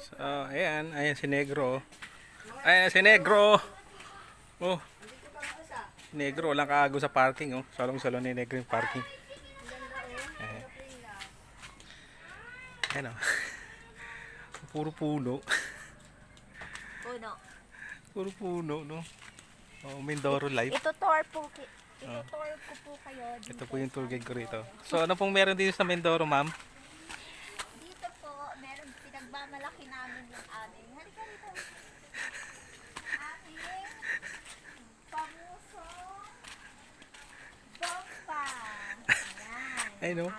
So, ayan, ayan si Negro. Ayan si Negro. Oh. Negro, walang kaago sa parking, oh. Salong-salong ni Negro yung parking. Ayan. Ayan, oh. Puro puno. Puno. Puro puno, no? Oh, Mindoro Life. Ito tour po, ito tour ko po kayo. dito Ito po yung tour guide ko rito. So, ano pong meron dito sa Mindoro, ma'am? Dito po, meron pinagmamalaki namin yung aming. Halika rito. Aming pamuso bomba. Ayan. Ay, no?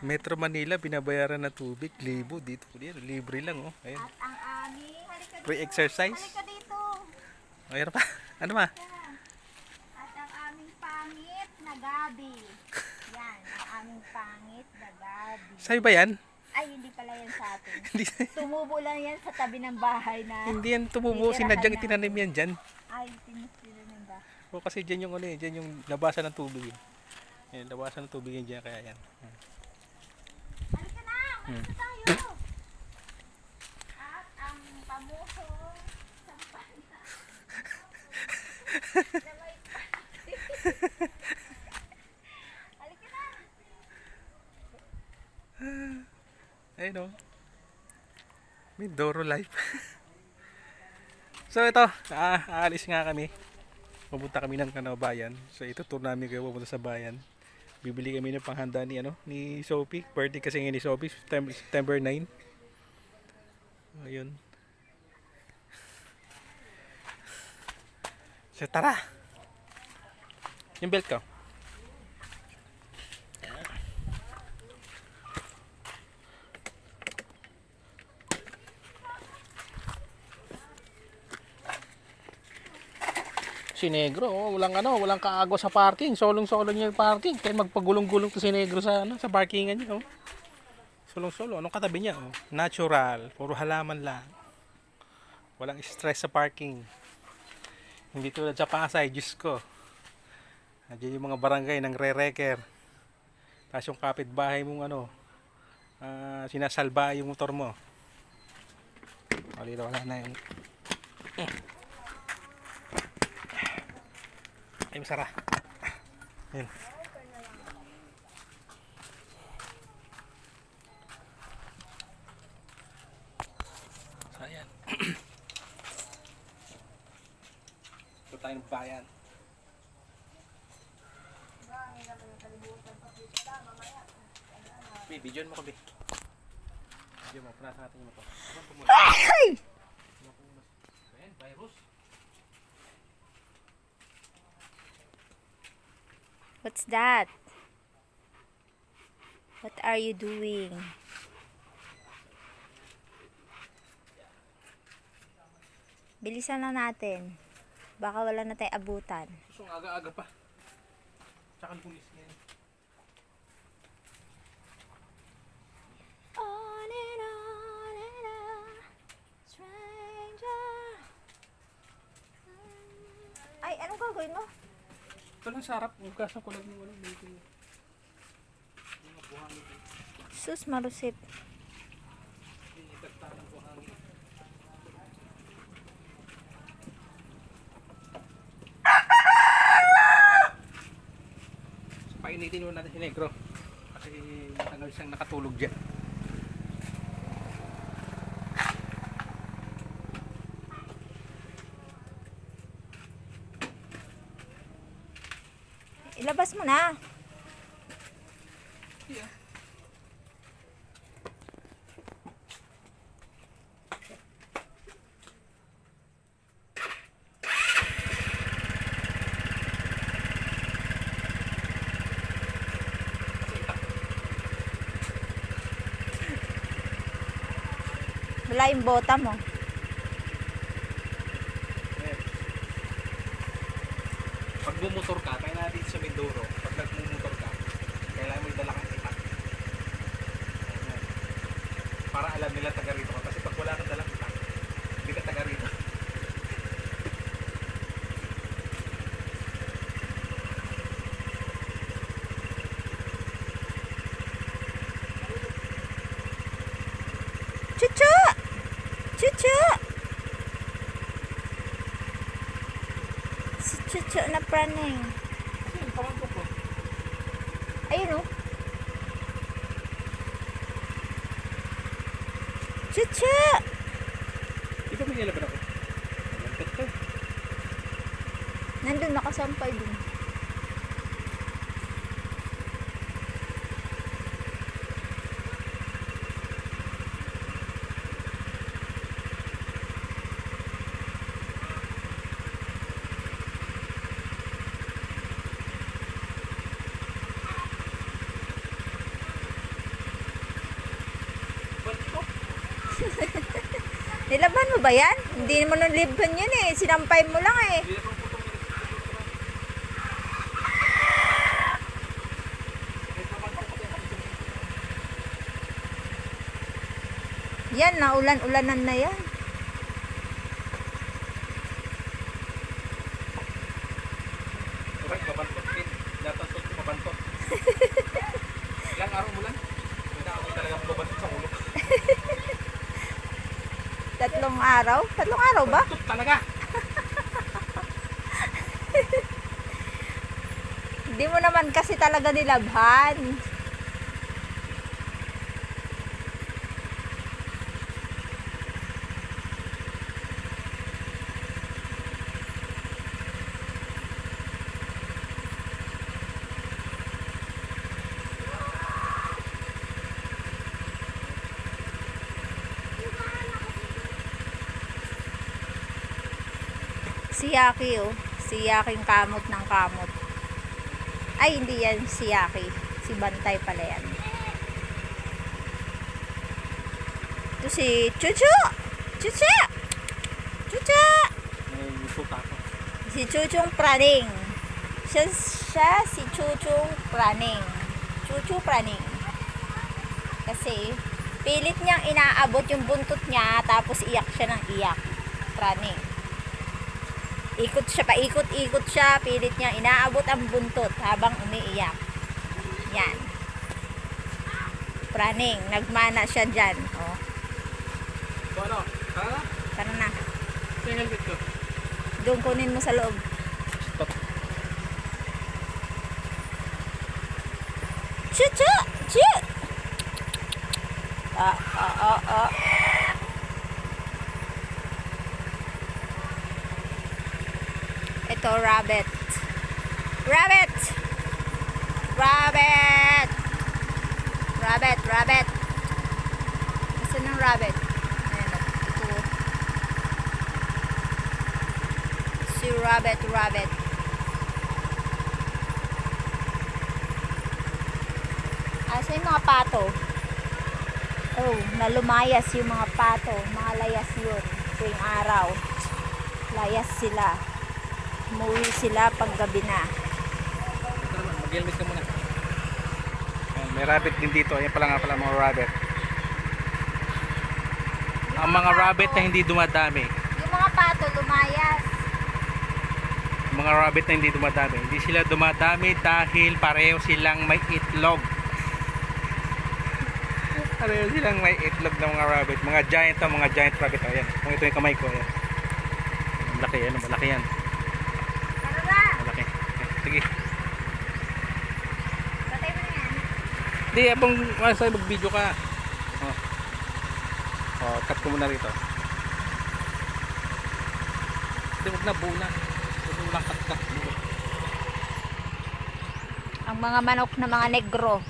Metro Manila, binabayaran na tubig, libo dito. Libre lang, oh. Ayun. At ang aming. Free exercise. Halika dito. Mayroon pa. Ano ma? At ang aming pangit na gabi. Yan, ang aming pangit na gabi. Sa'yo ba yan? Ay, hindi pala yan sa atin. Tumubo lang yan sa tabi ng bahay na... hindi yan tumubo. Sinadyang itinanim yan dyan. Ay, tinusila ng bahay. O kasi dyan yung ano eh, dyan yung labasan ng tubig. eh. Yan, labasan ng tubig yan dyan, kaya yan. Halika na! Hmm. Tayo! At ang pamuso sampana na may Halika na! Ayun o. Mindoro Life. so ito, ah, aalis nga kami. Pupunta kami ng ano, bayan. So ito, tour namin kayo pupunta sa bayan. Bibili kami ng panghanda ni ano ni Sophie. Birthday kasi ngayon ni Sophie, September, September 9. Ayun. So tara. Yung belt ko. Si Negro, oh, walang ano, walang kaagwa sa parking. Solong-solo niya yung parking. Kaya magpagulong-gulong to si Negro sa ano, sa parkingan niya, oh. Solong-solo. Anong katabi niya, oh? Natural. Puro halaman lang. Walang stress sa parking. Hindi tulad sa Pasay, Diyos ko. Nandiyan yung mga barangay ng re-reker. Tapos yung kapitbahay mong ano, ah, sinasalba yung motor mo. O, dito wala na yung... Ay, masara. Ayun. So, ayan. Ito tayo ng bayan. Bi, video mo ko, Bi. Video mo, punasan natin yung muna? Ayan, virus. What's that? What are you doing? Bilisan na natin. Baka wala na tayo abutan. So, ang aga-aga pa. Tsaka lunis ngayon. On and on and on, stranger. Ay, anong gagawin mo? Ito lang sarap. Hugasan ko lang yung ano. Dito yung mga buhangin. Sus, marusip. Ng painitin muna natin si Negro. Kasi matagal siyang nakatulog dyan. Ilabas mo na. Wala yung bota mo. Pag bumotor ka, kaya natin sa Mindoro, pag nagmumotor ka, kailangan may dala kang itak. Para alam nila taga rito ka. Kasi pag wala kang dalang itak, hindi ka taga rito. Chuchu! Si Chuchu na praning. Ayun, oh. Chuchu! Di ba may nilaban ako? Nandun nakasampay dun. Nilaban mo ba yan? Hindi mo nang liban yun eh. Sinampay mo lang eh. Yan, naulan-ulanan na yan. Correct, mabantot din. Datantot ko mabantot. Ilang araw mo lang? Hindi ako talaga mabantot sa ulo. Tatlong araw? Tatlong araw ba? Bantot talaga. Hindi mo naman kasi talaga nilabhan. Yaki oh. Si Yaking kamot ng kamot. Ay, hindi yan si Yaki. Si Bantay pala yan. Ito si Chuchu! Chuchu! Chuchu! Si Chuchung Praning. Siya, siya si Chuchung Praning. Chuchu Praning. Kasi, pilit niyang inaabot yung buntot niya, tapos iyak siya ng iyak. Praning. Ikot siya, paikot-ikot siya, pilit niya inaabot ang buntot habang umiiyak. Yan. Praning, nagmana siya dyan. Oh, ano? Na. tara na. Ito yung helmet ko. Doon kunin mo sa loob. Stop. Chuchu! Chu! Ah, ah, ah, ah. Ito, rabbit. Rabbit! Rabbit! Rabbit, rabbit. Gusto ng rabbit. Ayan, ito. Si rabbit, rabbit. Asa yung mga pato? Oh, nalumayas yung mga pato. Mga layas yun. Tuwing araw. Layas sila. Umuwi sila pag gabi na. Mag-helmet ka muna. May rabbit din dito. Ayan pala nga pala mga rabbit. Ang mga rabbit na hindi dumadami. Yung mga pato lumayas. Ang mga rabbit na hindi dumadami. Hindi sila dumadami dahil pareho silang may itlog. pareho silang may itlog ng mga rabbit. Mga giant to, mga giant rabbit. Ayan, kung ito yung kamay ko. Ayan. Malaki, ano, malaki yan. Tara na! Malaki. Okay, Sige. Patay mo na yan. Hindi, abang sa'yo, mag-video ka. Oh. Oh, cut ko muna rito. Hindi, huwag na, buo na. Huwag mo lang cut-cut. Ang mga manok na mga negro.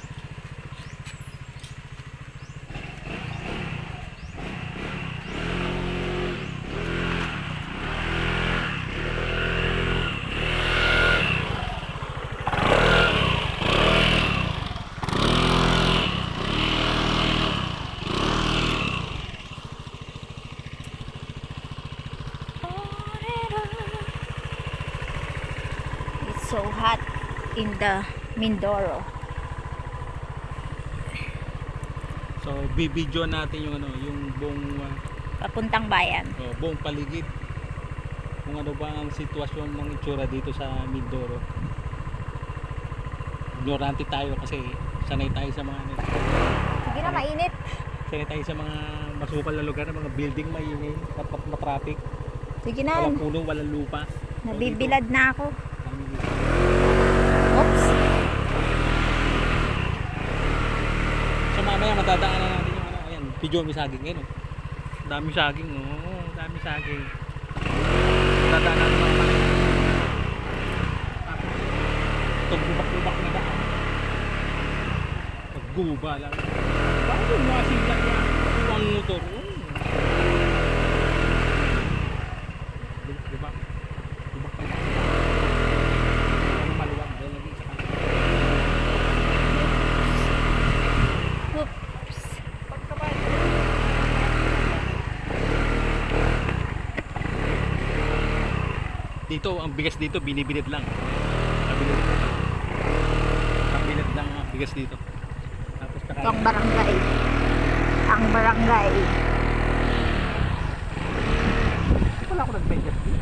In the Mindoro. So, bibidyo natin yung ano, yung buong uh, Papuntang bayan. oh, buong paligid. Kung ano ba ang sitwasyon ng itsura dito sa Mindoro. Ignorante tayo kasi sanay tayo sa mga ano. Sige na, mainit. Sanay tayo sa mga masukal na lugar, mga building maingay, at at matraffic. Sige na. Walang puno, walang lupa. Nabibilad na ako. Kami dito. Oops. So mamaya matadaanan natin yung ano, ayan, video may saging ngayon. Oh. Dami saging, oh, dami saging. Matadaanan natin mga mga. Itong bubak-bubak na daan. Pagguba lang. Bago mga sila yan. Ang motor. Oh. Bubak, bubak. Bubak na daan. Ano maluwag, dahil lagi sa kanila. Oops. Dito, ang bigas dito, binibilid lang. Kabilid. Kabilid lang ang bigas dito. Tapos kakain. ang barangay. Ang barangay. Wala ako nag-medyas dito.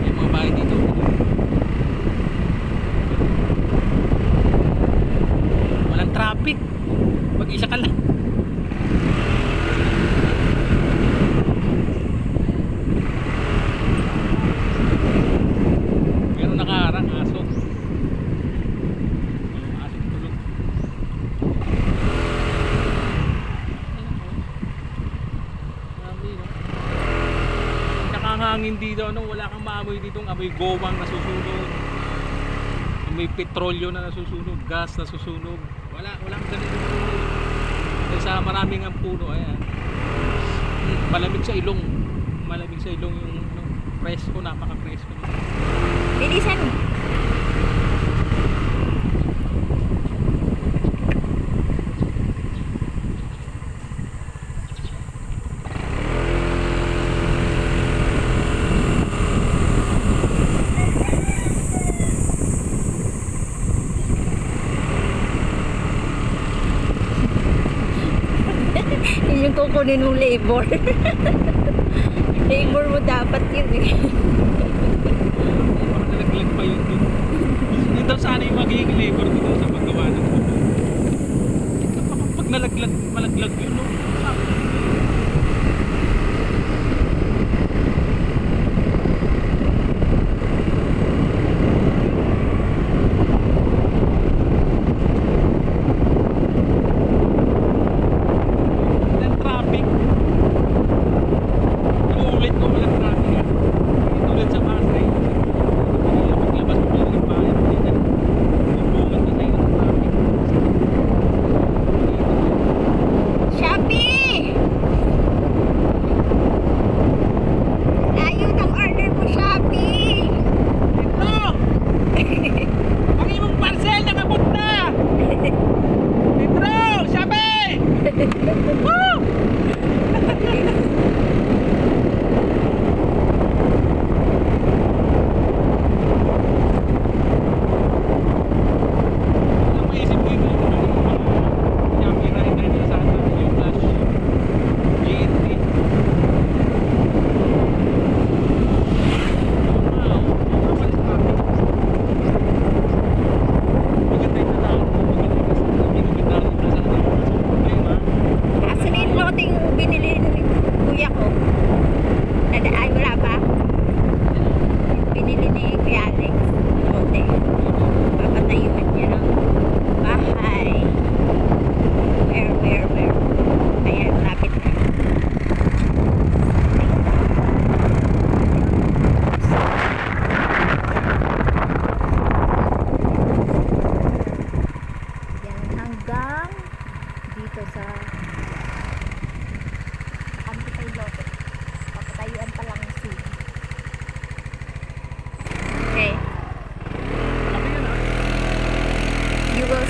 May mga bahay dito. Walang traffic. Mag-isa ka lang. Pero nakaharang aso. Yung aso tulog. Grabe, no? Tsaka ang hangin dito, ano, wala kang maamoy dito, amoy gowang nasusunog. Amoy petrolyo na nasusunog, gas nasusunog. Wala, walang ganito. Dahil sa maraming ang puno, ayan. Malamig sa ilong. Malamig sa ilong yung ano, presko, napaka-presko. Bilisan. Kukunin mong labor. labor mo dapat yun eh. Baka nalaglag pa yun dun. Yun daw sana yung magiging labor dito sa paggawa ng Pag nalaglag, malaglag yun, no? Sabi.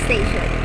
station.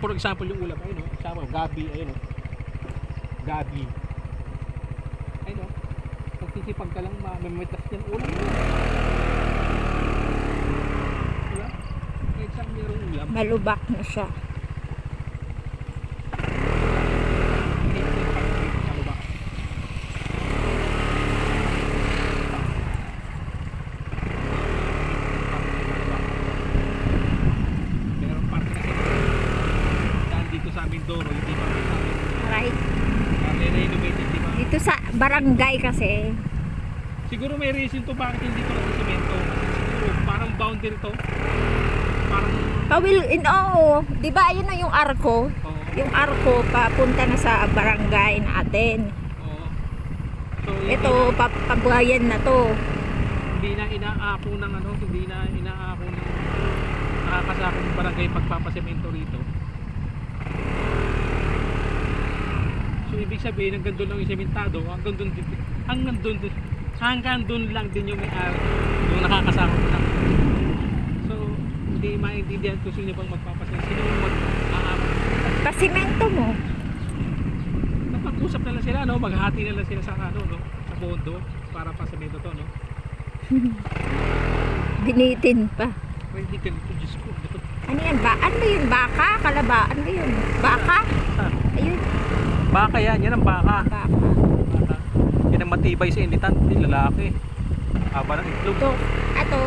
For example yung ulam, ayun o. Example, gabi, ayun o. Gabi. Ayun o. Pagsisipag ka lang, mamamitas yung ulam. Diba? Kahit saan mayroong ulam, Malubak na siya. Meron parte kasi daan dito sa aming Doro, hindi pa may sabi. Right? Kami renovated, di ba? Dito sa barangay kasi, Siguro may reason to bakit hindi ko lang semento. Siguro parang boundary to. Parang, pawil, in, oo, di ba ayun na yung arko? oo, Yung arko papunta na sa barangay natin. oo. So, Ito, pa, pabuhayan na to. hindi na inaako ng ano, hindi na inaako ng nakakasakong barangay pagpapasemento rito. So, ibig sabihin, hanggang doon lang yung sementado, hanggang doon, din- hanggang doon, din- hanggang doon lang din yung may-ari, yung nakakasakong lang. So, hindi maintindihan kung sino bang magpapasemento, sino bang mag-aako. Pasimento mo. Napag-usap na lang sila, no? Maghati na lang sila sa ano, no? Sa pondo para pasemento to, no? Binitin pa. Pwede ka nito, Diyos ko. Ano yan? Ba ano ba yun? Baka? Kalabaan ba yun? Baka? Ayun, baka yan, yan ang baka. baka. Baka. Yan ang matibay sa initan, hindi lalaki. Haba ng itlog. Ito, ato,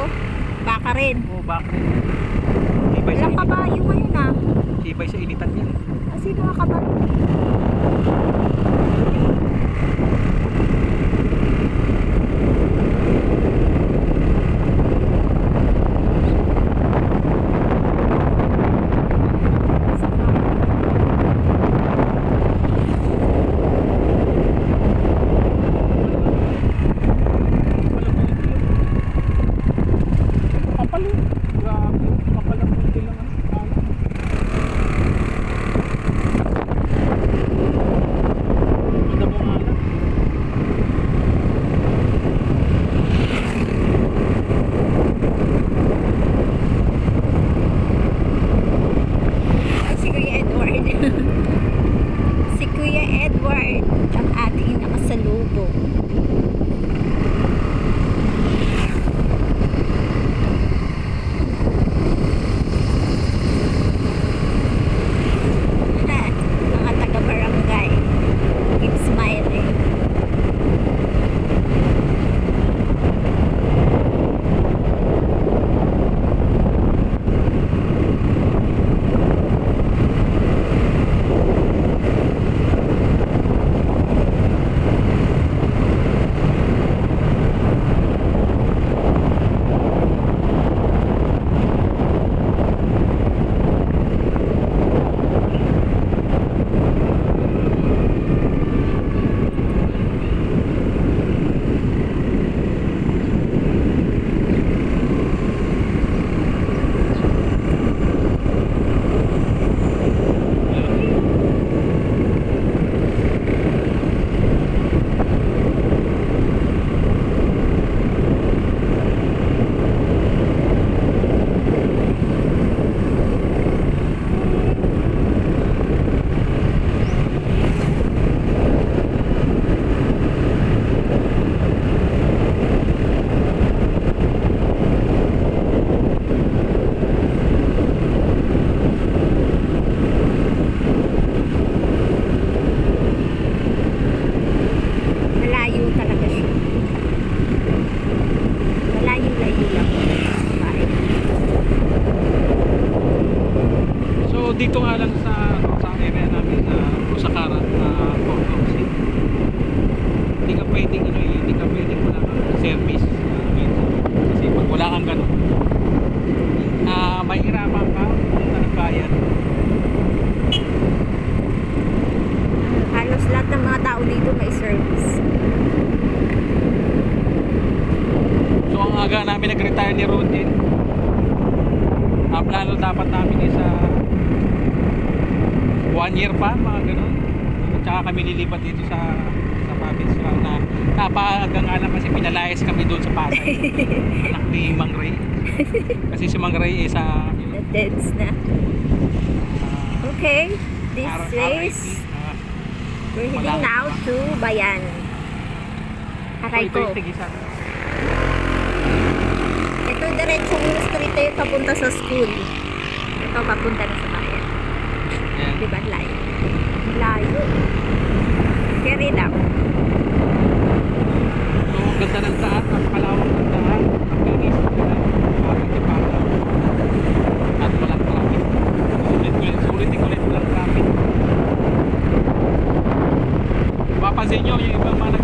baka rin. Oo, baka rin. Tibay sa, Walang kabayo ngayon ah. tibay sa initan yan. Ah, ang kabayo? guys. We're heading now to Bayan. Aray ko. Ito diretso diretsong street tayo papunta sa school. Ito papunta na sa bayan. Yeah. Diba layo? Layo. Carry down. So, ganda ng taas. Napakalawang ng taas. Señor y a mi hermana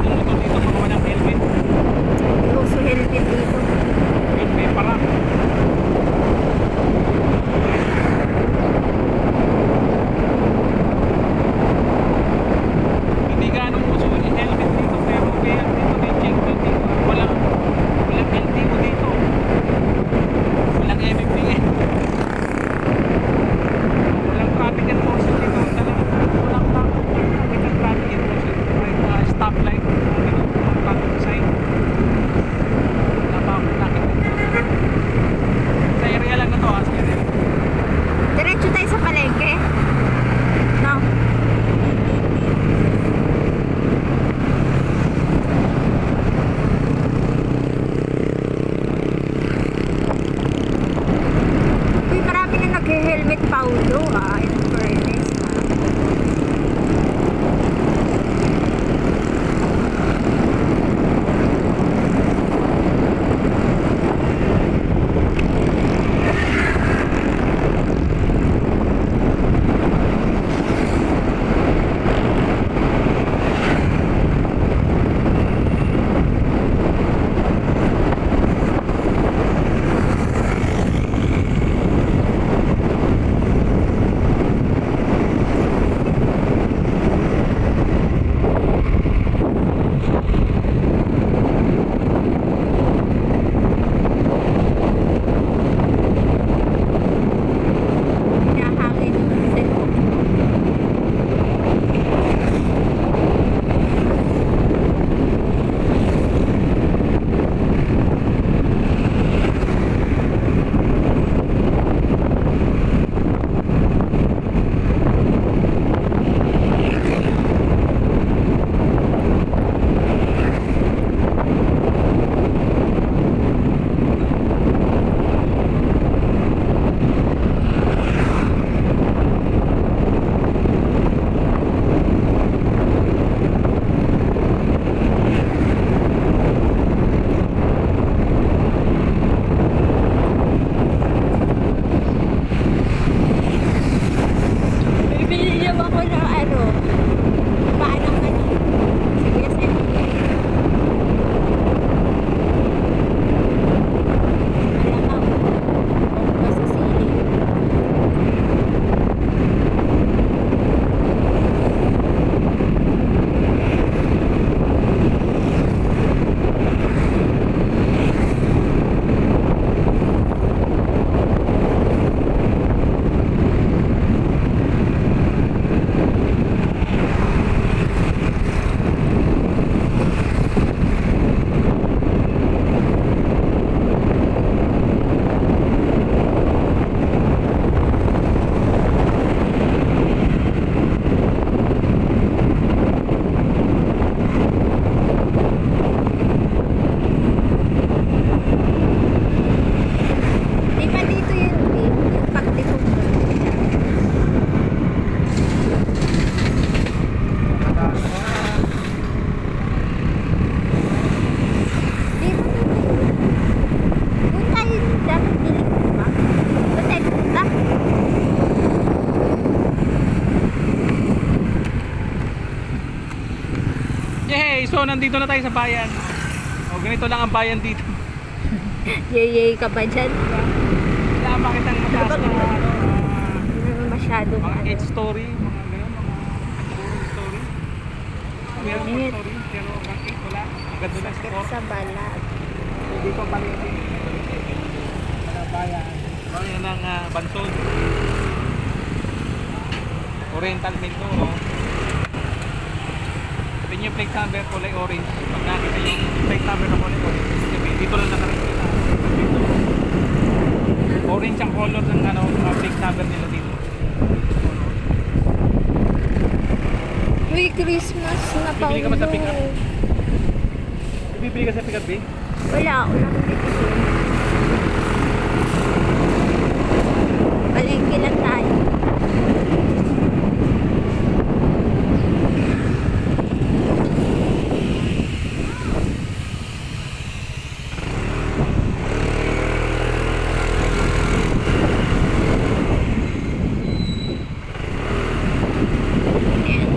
nandito na tayo sa bayan. O, ganito lang ang bayan dito. Yay, ka ba dyan? Wala makitang mataas na ano, ah, Hindi naman masyadong mga ano. 8 story, mga ganun, mga 4 story. Meron mga Init. story, pero mga 8 wala. Ang ganda ng Sakit store. sa balat. Hindi ko. Sa bayan. Bayan ng uh, Bansod. Oriental Mindoro. Ito yung plate number kulay orange. Pag nakita yung plate number na kulay orange, dito lang nakarating kita. Dito. Orange ang color ng ano, plate number nila dito. Uy, Christmas na pa. Bibili ka ba sa pick-up? Bibili ka sa pick-up eh? Wala, wala akong bibili. Palengke lang tayo. Ayan.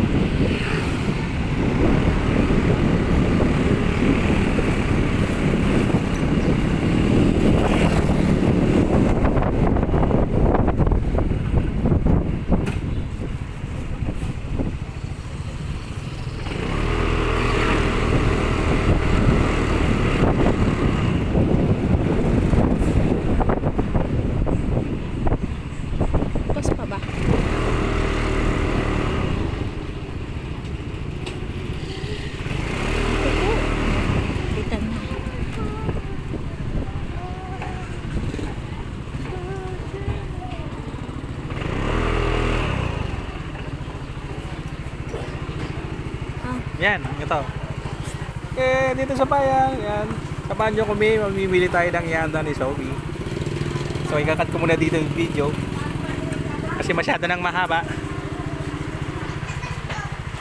Pas pa ba? Ito po. Kita na. Ah, Yan, ito. Eh, dito sa bayan, yan. Samahan nyo kami, mamimili tayo ng yanda ni Sophie. So, ikakat ko muna dito yung video. Kasi masyado nang mahaba.